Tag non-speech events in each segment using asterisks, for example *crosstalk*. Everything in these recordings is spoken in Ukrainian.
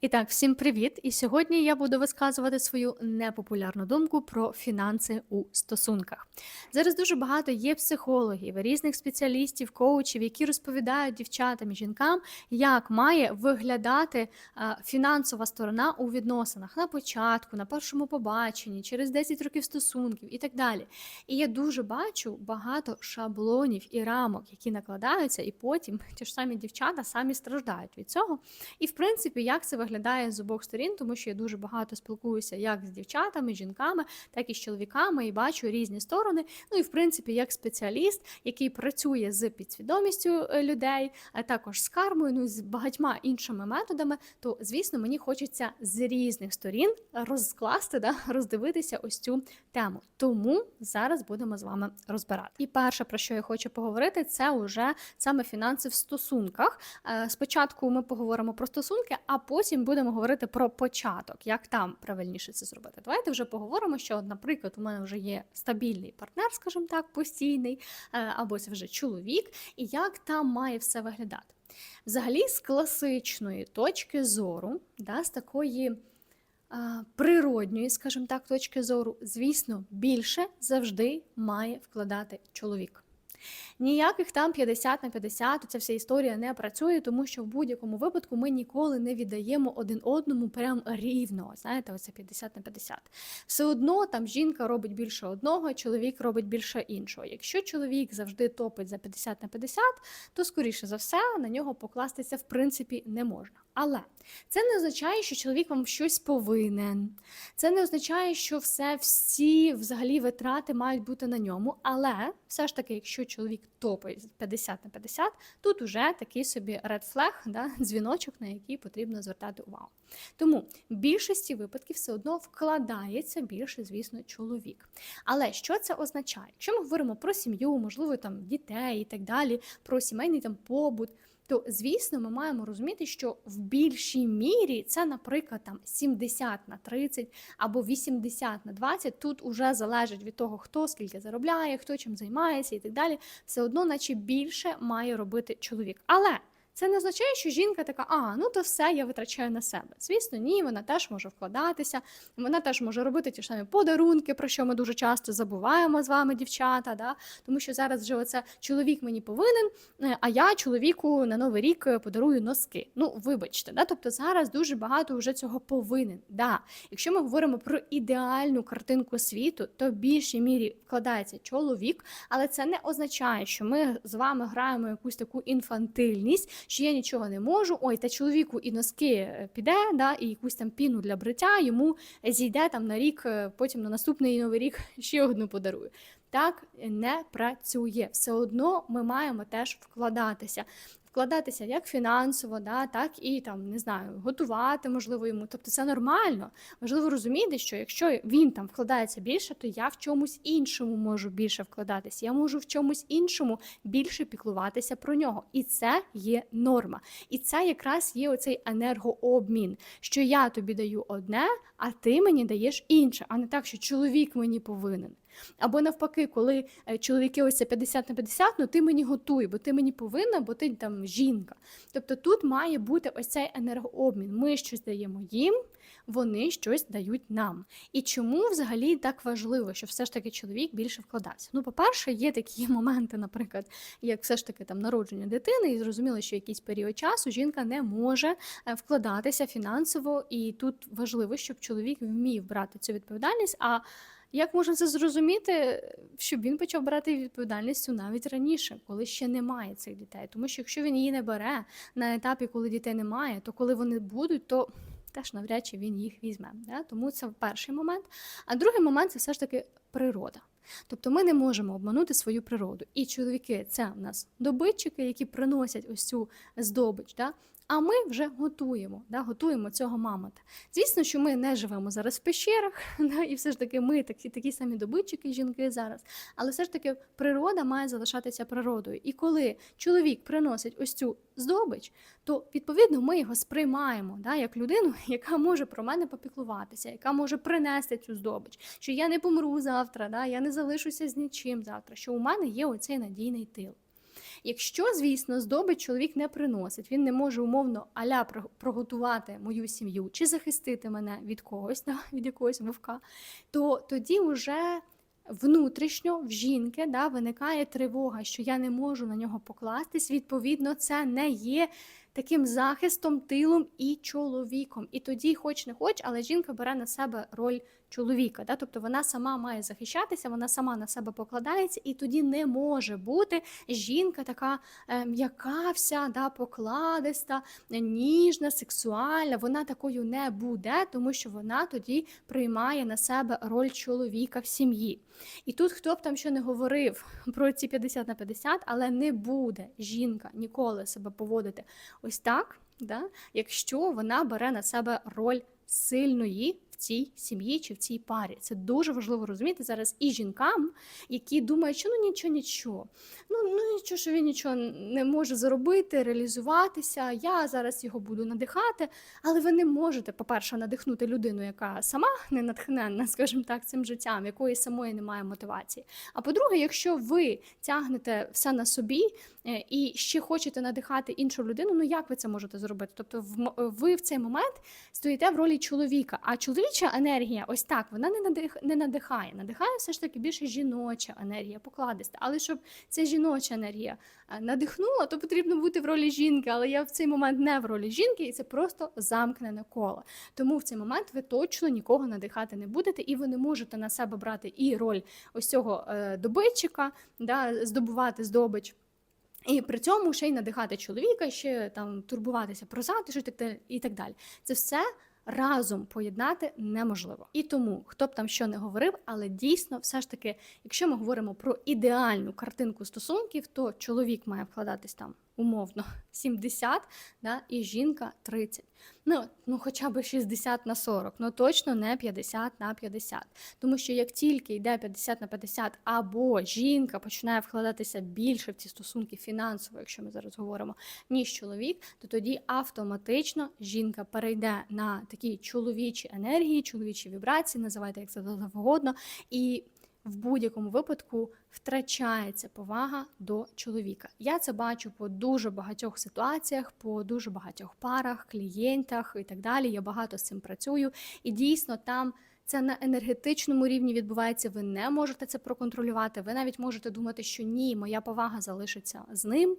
І так, всім привіт! І сьогодні я буду висказувати свою непопулярну думку про фінанси у стосунках. Зараз дуже багато є психологів, різних спеціалістів, коучів, які розповідають дівчатам і жінкам, як має виглядати фінансова сторона у відносинах на початку, на першому побаченні, через 10 років стосунків і так далі. І я дуже бачу багато шаблонів і рамок, які накладаються, і потім *laughs* ті ж самі дівчата самі страждають від цього. І в принципі, як це виглядає з обох сторін, тому що я дуже багато спілкуюся як з дівчатами, жінками, так і з чоловіками, і бачу різні сторони. Ну і в принципі, як спеціаліст, який працює з підсвідомістю е, людей, а також з кармою, ну і з багатьма іншими методами, то звісно, мені хочеться з різних сторін розкласти, да, роздивитися ось цю тему. Тому зараз будемо з вами розбирати. І перше, про що я хочу поговорити, це вже саме фінанси в стосунках. Е, Спочатку ми поговоримо про стосунки, а потім будемо говорити про початок, як там правильніше це зробити. Давайте вже поговоримо, що, наприклад, у мене вже є стабільний партнер, скажімо так, постійний, е, або це вже чоловік, і як там має все виглядати. Взагалі, з класичної точки зору, да, з такої а, природньої, скажімо так, точки зору, звісно, більше завжди має вкладати чоловік. Ніяких там 50 на 50, ця вся історія не працює, тому що в будь-якому випадку ми ніколи не віддаємо один одному прям рівно. Знаєте, оце 50 на 50. Все одно там жінка робить більше одного, чоловік робить більше іншого. Якщо чоловік завжди топить за 50 на 50, то скоріше за все на нього покластися в принципі не можна. Але це не означає, що чоловік вам щось повинен. Це не означає, що все, всі взагалі витрати мають бути на ньому. Але все ж таки, якщо чоловік топить 50 на 50, тут уже такий собі red flag, да, *laughs* дзвіночок, на який потрібно звертати увагу. Тому в більшості випадків все одно вкладається більше, звісно, чоловік. Але що це означає? Якщо ми говоримо про сім'ю, можливо, там дітей і так далі, про сімейний там побут то звісно ми маємо розуміти, що в більшій мірі це, наприклад, там 70 на 30 або 80 на 20, Тут уже залежить від того, хто скільки заробляє, хто чим займається і так далі. Все одно, наче більше має робити чоловік. Але це не означає, що жінка така, а ну то все я витрачаю на себе. Звісно, ні, вона теж може вкладатися, вона теж може робити ті ж самі подарунки, про що ми дуже часто забуваємо з вами, дівчата. Да? Тому що зараз вже оце чоловік мені повинен, е, а я чоловіку на новий рік е, подарую носки. Ну, вибачте, да? тобто зараз дуже багато вже цього повинен. Да. Якщо ми говоримо про ідеальну картинку світу, то в більшій мірі вкладається чоловік, але це не означає, що ми з вами граємо якусь таку інфантильність що я нічого не можу. Ой, та чоловіку і носки е, піде, да, і якусь там піну для бриття йому зійде там на рік, е, потім на наступний новий рік *laughs* ще одну подарую. Так не працює. Все одно ми маємо теж вкладатися вкладатися як фінансово, да, так і там не знаю, готувати можливо йому. Тобто це нормально. Важливо розуміти, що якщо він там вкладається більше, то я в чомусь іншому можу більше вкладатися. Я можу в чомусь іншому більше піклуватися про нього. І це є норма. І це якраз є оцей енергообмін, що я тобі даю одне, а ти мені даєш інше, а не так, що чоловік мені повинен. Або навпаки, коли е, чоловіки ось це 50 на 50, ну ти мені готуй, бо ти мені повинна, бо ти там жінка. Тобто тут має бути ось цей енергообмін. Ми щось даємо їм, вони щось дають нам. І чому взагалі так важливо, що все ж таки чоловік більше вкладався? Ну, по-перше, є такі *laughs* моменти, наприклад, як все ж таки там народження дитини, і зрозуміло, що якийсь період часу жінка не може е, вкладатися фінансово, і тут важливо, щоб чоловік вмів брати цю відповідальність. а як можна це зрозуміти, щоб він почав брати відповідальність навіть раніше, коли ще немає цих дітей? Тому що якщо він її не бере на етапі, коли дітей немає, то коли вони будуть, то теж навряд чи він їх візьме. Да? Тому це перший момент. А другий момент це все ж таки природа. Тобто ми не можемо обманути свою природу. І чоловіки це в нас добитчики, які приносять ось цю здобич. Да? А ми вже готуємо, да, готуємо цього мамота. Звісно, що ми не живемо зараз в пещерах, *laughs* да, і все ж таки ми такі такі самі добитчики, жінки зараз. Але все ж таки природа має залишатися природою. І коли чоловік приносить ось цю здобич, то відповідно ми його сприймаємо да, як людину, *laughs* яка може про мене попіклуватися, яка може принести цю здобич, що я не помру завтра, да, я не залишуся з нічим завтра, що у мене є оцей надійний тил. Якщо, звісно, здобич чоловік не приносить, він не може умовно аля проготувати мою сім'ю чи захистити мене від когось, да, від якогось вовка, то тоді вже внутрішньо в жінки да, виникає тривога, що я не можу на нього покластись. Відповідно, це не є таким захистом, тилом і чоловіком. І тоді, хоч не хоч, але жінка бере на себе роль чоловіка. Да? Тобто вона сама має захищатися, вона сама на себе покладається, і тоді не може бути жінка така е, м'яка вся, да, покладиста, ніжна, сексуальна. Вона такою не буде, тому що вона тоді приймає на себе роль чоловіка в сім'ї. І тут хто б там що не говорив про ці 50 на 50, але не буде жінка ніколи себе поводити ось так, да, якщо вона бере на себе роль сильної в цій сім'ї чи в цій парі. Це дуже важливо розуміти зараз і жінкам, які думають, що ну нічого, нічого. Ну, ну нічого, що він нічого не може заробити, реалізуватися. Я зараз його буду надихати, але ви не можете, по-перше, надихнути людину, яка сама не натхненна, *laughs* скажімо так, цим життям, якої самої немає мотивації. А по-друге, якщо ви тягнете все на собі і ще хочете надихати іншу людину, ну як ви це можете зробити? Тобто, ви в цей момент стоїте в ролі чоловіка, а чоловіча енергія, ось так, вона не надих, не надихає. Надихає все ж таки більше жіноча енергія, покладиста. Але щоб ця жіноча енергія е, надихнула, то потрібно бути в ролі жінки. Але я в цей момент не в ролі жінки, і це просто замкнене коло. Тому в цей момент ви точно нікого надихати не будете, і ви не можете на себе брати і роль ось цього е, добитчика, да, здобувати здобич. І при цьому ще й надихати чоловіка, ще там турбуватися про затишок і так далі-. Це все разом поєднати неможливо. І тому, хто б там що не говорив, але дійсно, все ж таки, якщо ми говоримо про ідеальну картинку стосунків, то чоловік має вкладатись там умовно *laughs* 70, да, і жінка 30. Ну, ну хоча б 60 на 40, ну точно не 50 на 50. Тому що як тільки йде 50 на 50, або жінка починає вкладатися більше в ці стосунки фінансово, якщо ми зараз говоримо, ніж чоловік, то тоді автоматично жінка перейде на такі чоловічі енергії, чоловічі вібрації, називайте як це завгодно, і в будь-якому випадку втрачається повага до чоловіка. Я це бачу по дуже багатьох ситуаціях, по дуже багатьох парах, клієнтах і так далі. Я багато з цим працюю, і дійсно там. Це на енергетичному рівні відбувається. Ви не можете це проконтролювати. Ви навіть можете думати, що ні, моя повага залишиться з ним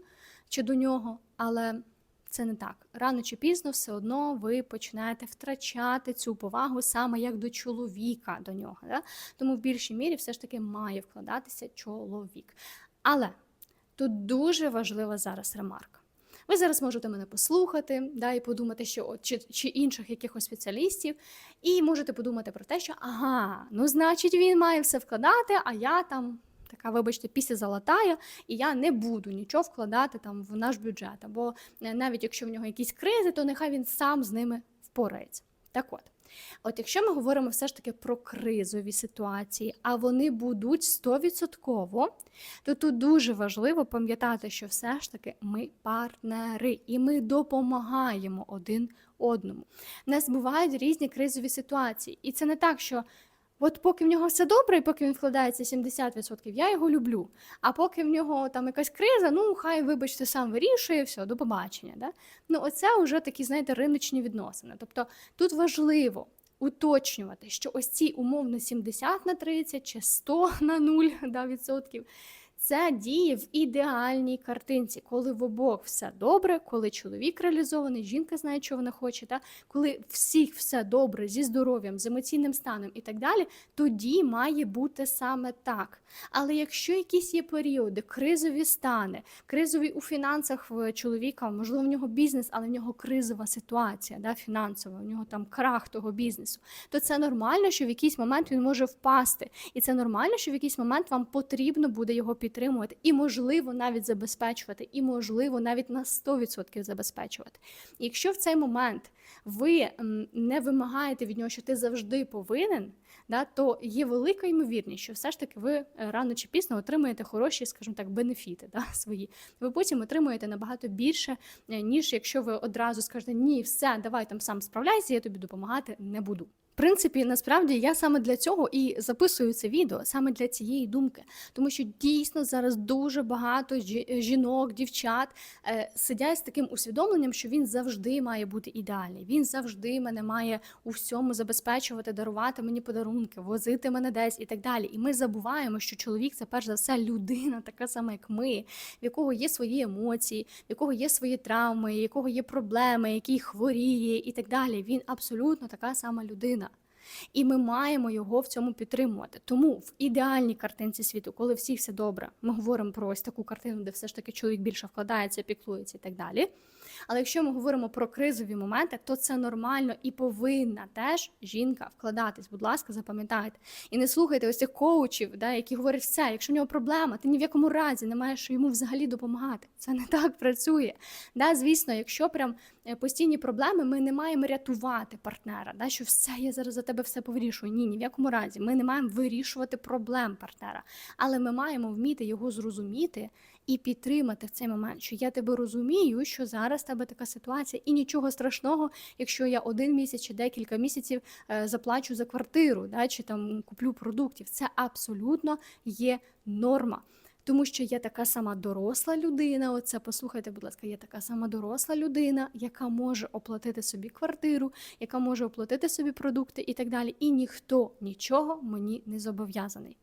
чи до нього, але це не так. Рано чи пізно все одно ви починаєте втрачати цю повагу саме як до чоловіка до нього. Да? Тому в більшій мірі все ж таки має вкладатися чоловік. Але тут дуже важлива зараз ремарка. Ви зараз можете мене послухати, да, і подумати, що от, чи, чи інших якихось спеціалістів, і можете подумати про те, що ага, ну значить він має все вкладати, а я там така, вибачте, після золотая, і я не буду нічого вкладати там в наш бюджет. Або е, навіть якщо в нього якісь кризи, то нехай він сам з ними впорається. Так от. От якщо ми говоримо все ж таки про кризові ситуації, а вони будуть 100%, то тут дуже важливо пам'ятати, що все ж таки ми партнери і ми допомагаємо один одному. У нас бувають різні кризові ситуації, і це не так, що. От поки в нього все добре, і поки він вкладається 70%, я його люблю. А поки в нього там якась криза, ну хай, вибачте, сам вирішує, все, до побачення. Да? Ну, оце вже такі, знаєте, риночні відносини. Тобто тут важливо уточнювати, що ось ці умовно 70 на 30 чи 100 на 0 да, відсотків. Це діє в ідеальній картинці, коли в обох все добре, коли чоловік реалізований, жінка знає, що вона хоче, та коли всіх все добре зі здоров'ям, з емоційним станом і так далі, тоді має бути саме так. Але якщо якісь є періоди, кризові стани, кризові у фінансах в чоловіка, можливо, в нього бізнес, але в нього кризова ситуація, да, фінансова, в нього там крах того бізнесу, то це нормально, що в якийсь момент він може впасти. І це нормально, що в якийсь момент вам потрібно буде його підтримувати, і можливо навіть забезпечувати, і можливо навіть на 100% забезпечувати. І якщо в цей момент ви не вимагаєте від нього, що ти завжди повинен, да, то є велика ймовірність, що все ж таки ви е, рано чи пізно отримаєте хороші, скажімо так, бенефіти да, *laughs* свої. Ви потім отримуєте набагато більше, е, ніж якщо ви одразу скажете ні, все, давай там сам справляйся, я тобі допомагати не буду. Принципі, насправді я саме для цього і записую це відео, саме для цієї думки, тому що дійсно зараз дуже багато жі- жінок, дівчат е, сидять з таким усвідомленням, що він завжди має бути ідеальний. Він завжди мене має у всьому забезпечувати, дарувати мені подарунки, возити мене десь і так далі. І ми забуваємо, що чоловік це перш за все людина, така сама, як ми, в якого є свої емоції, в якого є свої травми, в якого є проблеми, який хворіє і так далі. Він абсолютно така сама людина. І ми маємо його в цьому підтримувати. Тому в ідеальній картинці світу, коли всі все добре, ми говоримо про ось таку картину, де все ж таки чоловік більше вкладається, піклується і так далі. Але якщо ми говоримо про кризові моменти, то це нормально і повинна теж жінка вкладатись. Будь ласка, запам'ятайте. І не слухайте ось цих коучів, да, які говорять, все, якщо в нього проблема, ти ні в якому разі не маєш йому взагалі допомагати. Це не так працює. Да, звісно, якщо прям е, постійні проблеми, ми не маємо рятувати партнера, да, що все, я зараз за тебе все повирішую. Ні, ні в якому разі. Ми не маємо вирішувати проблем партнера, але ми маємо вміти його зрозуміти і підтримати в цей момент, що я тебе розумію, що зараз тебе така ситуація, і нічого страшного, якщо я один місяць чи декілька місяців е, заплачу за квартиру, да, чи там куплю продуктів. Це абсолютно є норма. Тому що я така сама доросла людина. Оце послухайте, будь ласка, я така сама доросла людина, яка може оплатити собі квартиру, яка може оплатити собі продукти і так далі. І ніхто нічого мені не зобов'язаний.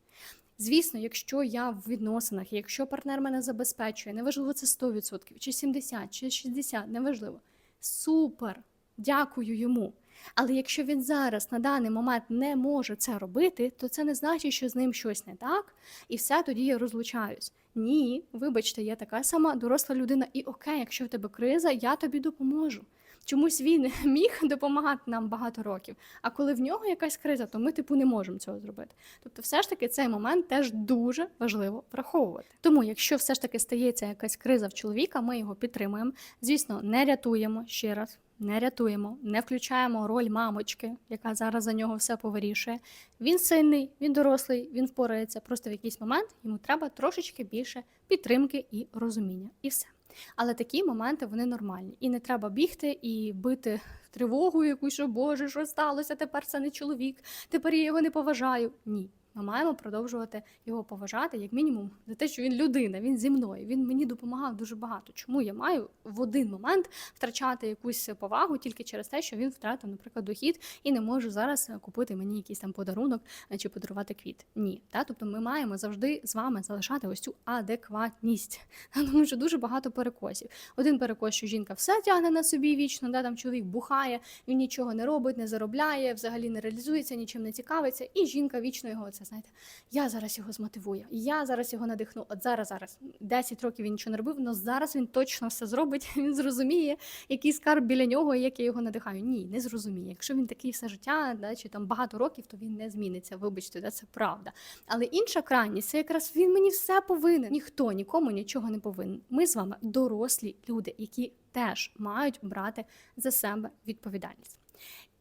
Звісно, якщо я в відносинах, якщо партнер мене забезпечує, неважливо це 100%, чи 70, чи 60, неважливо. Супер! Дякую йому. Але якщо він зараз на даний момент не може це робити, то це не значить, що з ним щось не так, і все тоді я розлучаюсь. Ні, вибачте, я така сама доросла людина, і окей, якщо в тебе криза, я тобі допоможу. Чомусь він *laughs* міг допомагати нам багато років. А коли в нього якась криза, то ми типу не можемо цього зробити. Тобто, все ж таки, цей момент теж дуже важливо враховувати. Тому, якщо все ж таки стається якась криза в чоловіка, ми його підтримуємо. Звісно, не рятуємо ще раз. Не рятуємо, не включаємо роль мамочки, яка зараз за нього все повирішує. Він сильний, він дорослий, він впорається. Просто в якийсь момент йому треба трошечки більше підтримки і розуміння. І все. Але такі моменти вони нормальні. І не треба бігти і бити тривогу якусь, що Боже, що сталося? Тепер це не чоловік, тепер я його не поважаю. Ні. Ми маємо продовжувати його поважати, як мінімум, за те, що він людина, він зі мною. Він мені допомагав дуже багато. Чому я маю в один момент втрачати якусь повагу тільки через те, що він втратив, наприклад, дохід і не може зараз купити мені якийсь там подарунок чи подарувати квіт? Ні, та тобто ми маємо завжди з вами залишати ось цю адекватність, *laughs* тому що дуже багато перекосів. Один перекос, що жінка все тягне на собі вічно, да, там чоловік бухає, він нічого не робить, не заробляє, взагалі не реалізується, нічим не цікавиться, і жінка вічно його це знаєте, я зараз його змотивую, я зараз його надихну. От зараз, зараз 10 років він нічого не робив, але зараз він точно все зробить. *laughs* Він зрозуміє, який скарб біля нього, і як я його надихаю. Ні, не зрозуміє. Якщо він такий все життя, да, чи там багато років, то він не зміниться. Вибачте, да, це правда. Але інша крайність це якраз він мені все повинен. Ніхто нікому нічого не повинен. Ми з вами дорослі люди, які теж мають брати за себе відповідальність.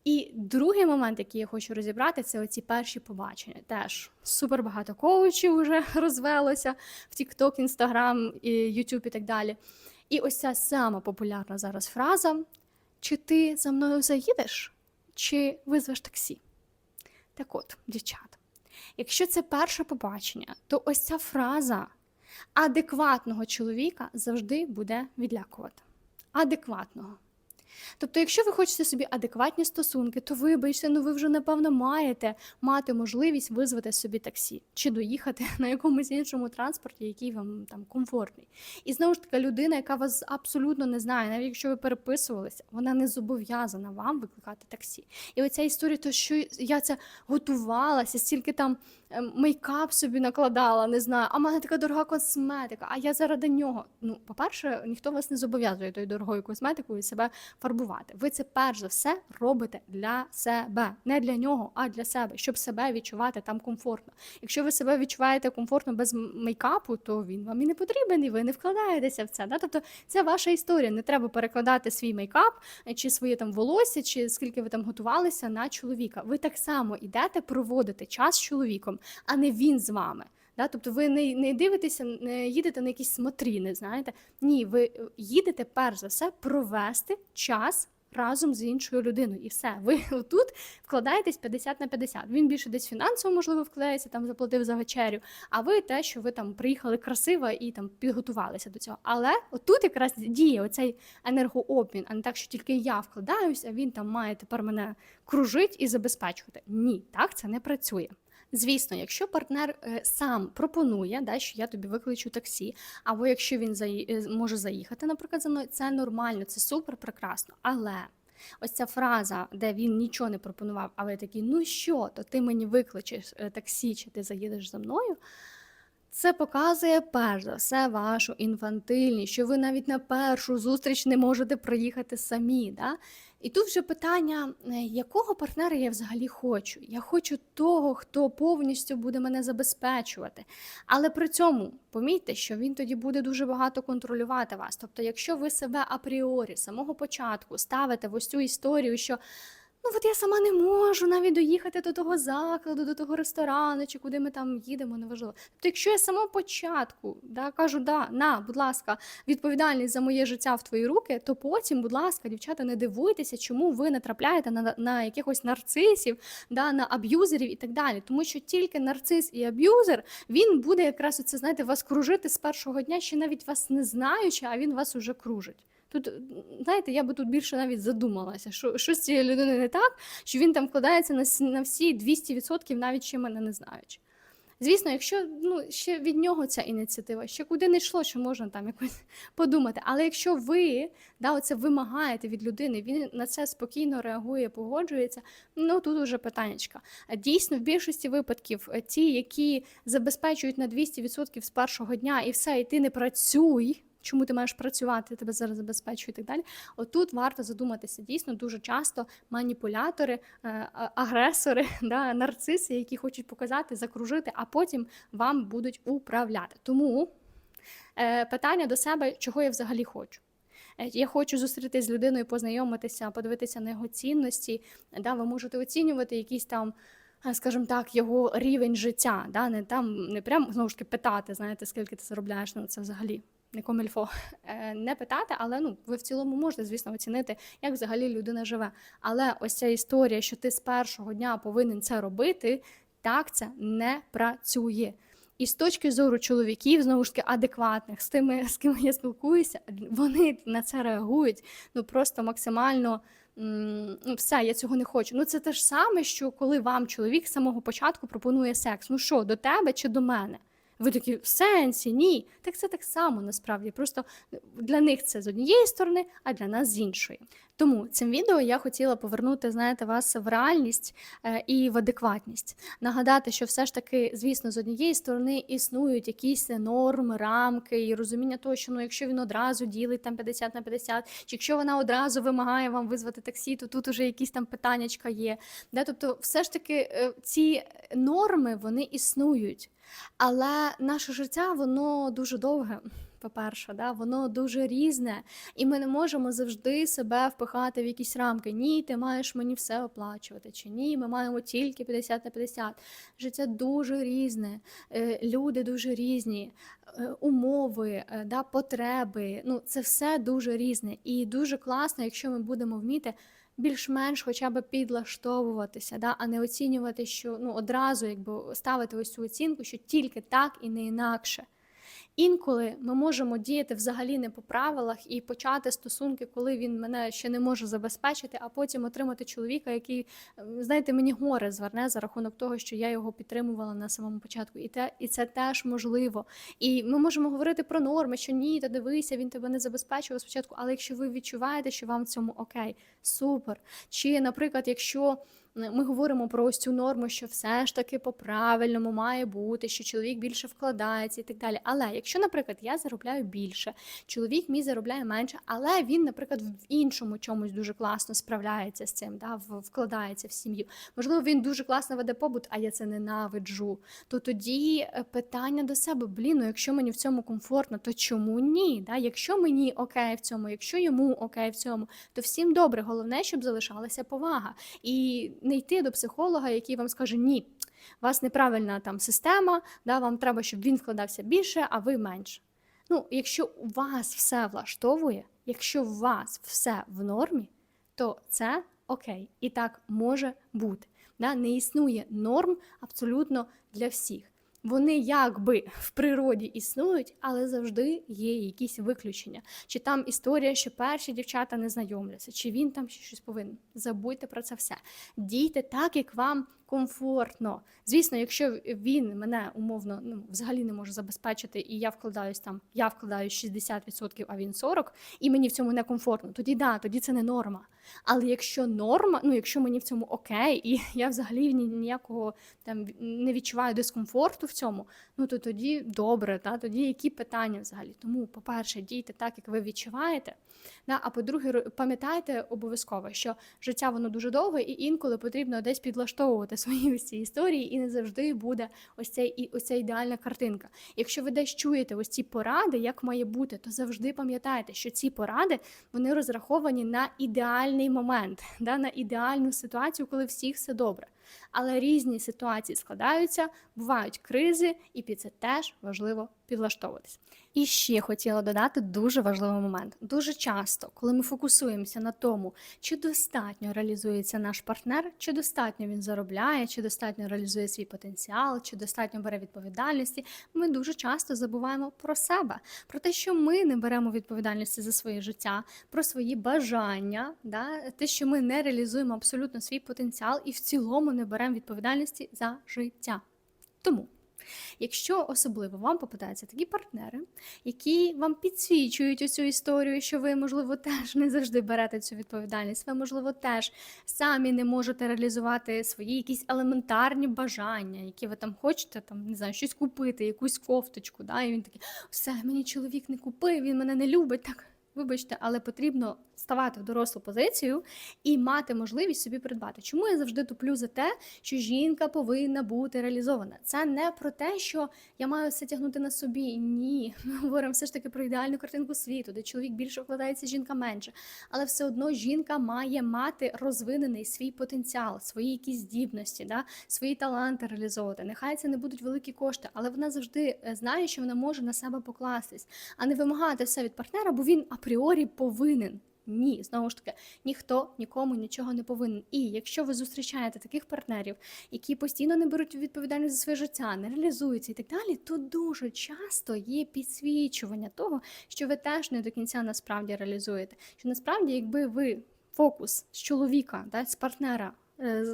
І другий момент, який я хочу розібрати, це оці перші побачення. Теж супер багато коучів вже *laughs* розвелося в TikTok, Instagram, YouTube і так далі. І ось ця сама популярна зараз фраза: чи ти за мною заїдеш, чи визвеш таксі? Так от, дівчата, якщо це перше побачення, то ось ця фраза адекватного чоловіка завжди буде відлякувати. Адекватного. Тобто, якщо ви хочете собі адекватні стосунки, то вибачте, ну ви вже напевно маєте мати можливість визвати собі таксі чи доїхати *laughs* на якомусь іншому транспорті, який вам там комфортний. І знову ж таки, людина, яка вас абсолютно не знає, навіть якщо ви переписувалися, вона не зобов'язана вам викликати таксі. І оця історія, то що я це готувалася, стільки там ем, мейкап собі накладала, не знаю, а в мене така дорога косметика, а я заради нього. Ну, по-перше, ніхто вас не зобов'язує тою дорогою косметикою себе фарбувати. Ви це перш за все робите для себе, не для нього, а для себе, щоб себе відчувати там комфортно. Якщо ви себе відчуваєте комфортно без мейкапу, то він вам і не потрібен, і ви не вкладаєтеся в це. Да? Тобто це ваша історія. Не треба перекладати свій мейкап е, чи своє там волосся, чи скільки ви там готувалися на чоловіка. Ви так само йдете проводити час з чоловіком, а не він з вами. Да? Тобто ви не, не дивитеся, не їдете на якісь смотріни, знаєте. Ні, ви е, їдете перш за все провести час разом з іншою людиною. І все, ви *laughs* тут вкладаєтесь 50 на 50. Він більше десь фінансово, можливо, вкладається, там заплатив за вечерю, а ви те, що ви там приїхали красиво і там підготувалися до цього. Але отут якраз діє оцей енергообмін, а не так, що тільки я вкладаюся, а він там має тепер мене кружить і забезпечувати. Ні, так це не працює. Звісно, якщо партнер е, сам пропонує, да, що я тобі викличу таксі, або якщо він заї... е, може заїхати, наприклад, за мною, це нормально, це супер прекрасно. Але ось ця фраза, де він нічого не пропонував, але такий, ну що, то ти мені викличеш е, таксі, чи ти заїдеш за мною. Це показує перш за все вашу інфантильність, що ви навіть на першу зустріч не можете проїхати самі. Да? І тут вже питання, е, якого партнера я взагалі хочу? Я хочу того, хто повністю буде мене забезпечувати. Але при цьому помітьте, що він тоді буде дуже багато контролювати вас. Тобто, якщо ви себе апріорі самого початку ставите в ось цю історію, що ну от я сама не можу навіть доїхати до того закладу, до того ресторану, чи куди ми там їдемо, неважливо. Тобто, якщо я з самого початку да, кажу, да, на, будь ласка, відповідальність за моє життя в твої руки, то потім, будь ласка, дівчата, не дивуйтеся, чому ви натрапляєте на, на якихось нарцисів, да, на аб'юзерів і так далі. Тому що тільки нарцис і аб'юзер він буде якраз оце, знаєте, вас кружити з першого дня, ще навіть вас не знаючи, а він вас уже кружить. Тут, знаєте, я би тут більше навіть задумалася, що що з цією людиною не так, що він там вкладається на, на всі 200%, навіть ще мене не знаючи. Звісно, якщо ну, ще від нього ця ініціатива, ще куди не йшло, що можна там якось *laughs* подумати. Але якщо ви да, оце вимагаєте від людини, він на це спокійно реагує, погоджується, ну тут уже питаннячка. Дійсно, в більшості випадків е, ті, які забезпечують на 200% з першого дня і все, і ти не працюй. Чому ти маєш працювати, тебе зараз забезпечує і так далі. Отут варто задуматися. Дійсно, дуже часто маніпулятори, е, агресори, *laughs* да, нарциси, які хочуть показати, закружити, а потім вам будуть управляти. Тому е, питання до себе, чого я взагалі хочу. Е, Я хочу зустрітися з людиною, познайомитися, подивитися на його цінності. Да, ви можете оцінювати якісь там, скажімо так, його рівень життя. Да, не там не прям знову ж таки питати, знаєте, скільки ти заробляєш. Ну це взагалі не комільфо. Е, Не питати, але ну ви в цілому можете, звісно, оцінити, як взагалі людина живе. Але ось ця історія, що ти з першого дня повинен це робити, так це не працює. І з точки зору чоловіків, знову ж таки, адекватних, з тими, з ким я спілкуюся, вони на це реагують ну просто максимально. Ну, все, я цього не хочу. Ну, це те ж саме, що коли вам чоловік з самого початку пропонує секс. Ну що, до тебе чи до мене? Ви такі в сенсі, ні. Так це так само насправді. Просто для них це з однієї сторони, а для нас з іншої. Тому цим відео я хотіла повернути, знаєте, вас в реальність е, і в адекватність. Нагадати, що все ж таки, звісно, з однієї сторони існують якісь норми, рамки і розуміння того, що ну, якщо він одразу ділить там 50 на 50, чи якщо вона одразу вимагає вам визвати таксі, то тут уже якісь там питаннячка є. Да? Тобто, все ж таки, е, ці норми вони існують. Але наше життя воно дуже довге. По-перше, да, воно дуже різне, і ми не можемо завжди себе впихати в якісь рамки. Ні, ти маєш мені все оплачувати, чи ні, ми маємо тільки 50 на 50. Життя дуже різне, е, люди дуже різні, е, умови, е, да, потреби. Ну, це все дуже різне. І дуже класно, якщо ми будемо вміти більш-менш хоча б підлаштовуватися, да, а не оцінювати, що ну, одразу якби ставити ось цю оцінку, що тільки так і не інакше. Інколи ми можемо діяти взагалі не по правилах і почати стосунки, коли він мене ще не може забезпечити, а потім отримати чоловіка, який, ем, знаєте, мені горе зверне за рахунок того, що я його підтримувала на самому початку. І те, і це теж можливо. І ми можемо говорити про норми, що ні, та дивися, він тебе не забезпечував спочатку. Але якщо ви відчуваєте, що вам в цьому окей, супер. Чи, наприклад, якщо ми говоримо про ось цю норму, що все ж таки по-правильному має бути, що чоловік більше вкладається і так далі. Але якщо, наприклад, я заробляю більше, чоловік мій заробляє менше, але він, наприклад, в іншому чомусь дуже класно справляється з цим, да, вкладається в сім'ю. Можливо, він дуже класно веде побут, а я це ненавиджу. То тоді е, питання до себе: блін, ну якщо мені в цьому комфортно, то чому ні? Да? Якщо мені окей в цьому, якщо йому окей в цьому, то всім добре. Головне, щоб залишалася повага. І не йти до психолога, який вам скаже ні. У вас неправильна там система, да, вам треба, щоб він вкладався більше, а ви менше. Ну, якщо у вас все влаштовує, якщо у вас все в нормі, то це окей, і так може бути. Да? Не існує норм абсолютно для всіх. Вони якби в природі існують, але завжди є якісь виключення. Чи там історія, що перші дівчата не знайомляться, чи він там ще щось повинен. Забудьте про це все. Дійте так, як вам комфортно. Звісно, якщо він мене умовно ну, взагалі не може забезпечити, і я вкладаюсь там, я вкладаю 60%, а він 40%, і мені в цьому не комфортно, тоді да, тоді це не норма. Але якщо норма, ну якщо мені в цьому окей, і *laughs* я взагалі ніякого там не відчуваю дискомфорту в цьому, ну то тоді добре, та тоді які питання взагалі. Тому, по-перше, дійте так, як ви відчуваєте. Да? А по-друге, пам'ятайте обов'язково, що життя воно дуже довге, і інколи потрібно десь підлаштовувати свої *laughs* ось ці історії, і не завжди буде ось ця і ось ця ідеальна картинка. Якщо ви десь чуєте ось ці поради, як має бути, то завжди пам'ятайте, що ці поради вони розраховані на ідеальний момент, *laughs* да, на ідеальну ситуацію, коли всіх все добре. Але різні ситуації складаються, бувають кризи, і під це теж важливо підлаштовуватись. І ще хотіла додати дуже важливий момент. Дуже часто, коли ми фокусуємося на тому, чи достатньо реалізується наш партнер, чи достатньо він заробляє, чи достатньо реалізує свій потенціал, чи достатньо бере відповідальності, ми дуже часто забуваємо про себе, про те, що ми не беремо відповідальності за своє життя, про свої бажання, да? те, що ми не реалізуємо абсолютно свій потенціал і в цілому не беремо відповідальності за життя. Тому. Якщо особливо вам попадаються такі партнери, які вам підсвічують оцю історію, що ви, можливо, теж не завжди берете цю відповідальність, ви, можливо, теж самі не можете реалізувати свої якісь елементарні бажання, які ви там хочете, там не знаю, щось купити, якусь кофточку, да, і він такий, все, мені чоловік не купив, він мене не любить. Так, вибачте, але потрібно ставати в дорослу позицію і мати можливість собі придбати. Чому я завжди туплю за те, що жінка повинна бути реалізована? Це не про те, що я маю все тягнути на собі. Ні, ми говоримо все ж таки про ідеальну картинку світу, де чоловік більше вкладається, жінка менше. Але все одно жінка має мати розвинений свій потенціал, свої якісь здібності, да? свої таланти реалізовувати. Нехай це не будуть великі кошти, але вона завжди е, знає, що вона може на себе покластись, а не вимагати все від партнера, бо він апріорі повинен. Ні, знову ж таки, ніхто нікому нічого не повинен. І якщо ви зустрічаєте таких партнерів, які постійно не беруть відповідальність за своє життя, не реалізуються і так далі, то дуже часто є підсвічування того, що ви теж не до кінця насправді реалізуєте. Що насправді, якби ви фокус з чоловіка, да, з партнера. Е,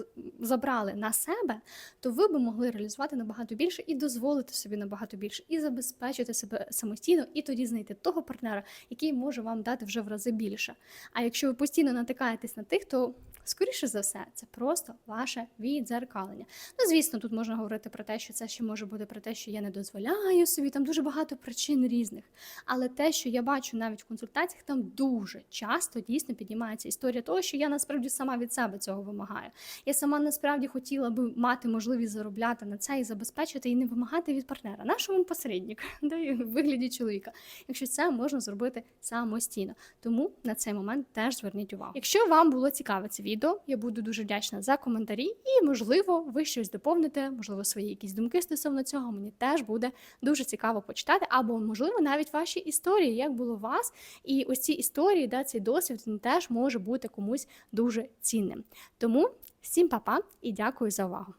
Забрали на себе, то ви би могли реалізувати набагато більше і дозволити собі набагато більше, і забезпечити себе самостійно, і тоді знайти того партнера, який може вам дати вже в рази більше. А якщо ви постійно натикаєтесь на тих, то скоріше за все це просто ваше відзеркалення. Ну, звісно, тут можна говорити про те, що це ще може бути про те, що я не дозволяю собі, там дуже багато причин різних. Але те, що я бачу навіть в консультаціях, там дуже часто дійсно піднімається історія того, що я насправді сама від себе цього вимагаю. Я сама насправді хотіла би мати можливість заробляти на це і забезпечити, і не вимагати від партнера. Нашому посередник, *laughs* да, в вигляді чоловіка, якщо це можна зробити самостійно. Тому на цей момент теж зверніть увагу. Якщо вам було цікаве це відео, я буду дуже вдячна за коментарі, і можливо, ви щось доповните, можливо, свої якісь думки стосовно цього. Мені теж буде дуже цікаво почитати, або можливо навіть ваші історії, як було у вас. І ось ці історії, да, цей досвід він теж може бути комусь дуже цінним. Тому всім па-па і дякую за увагу.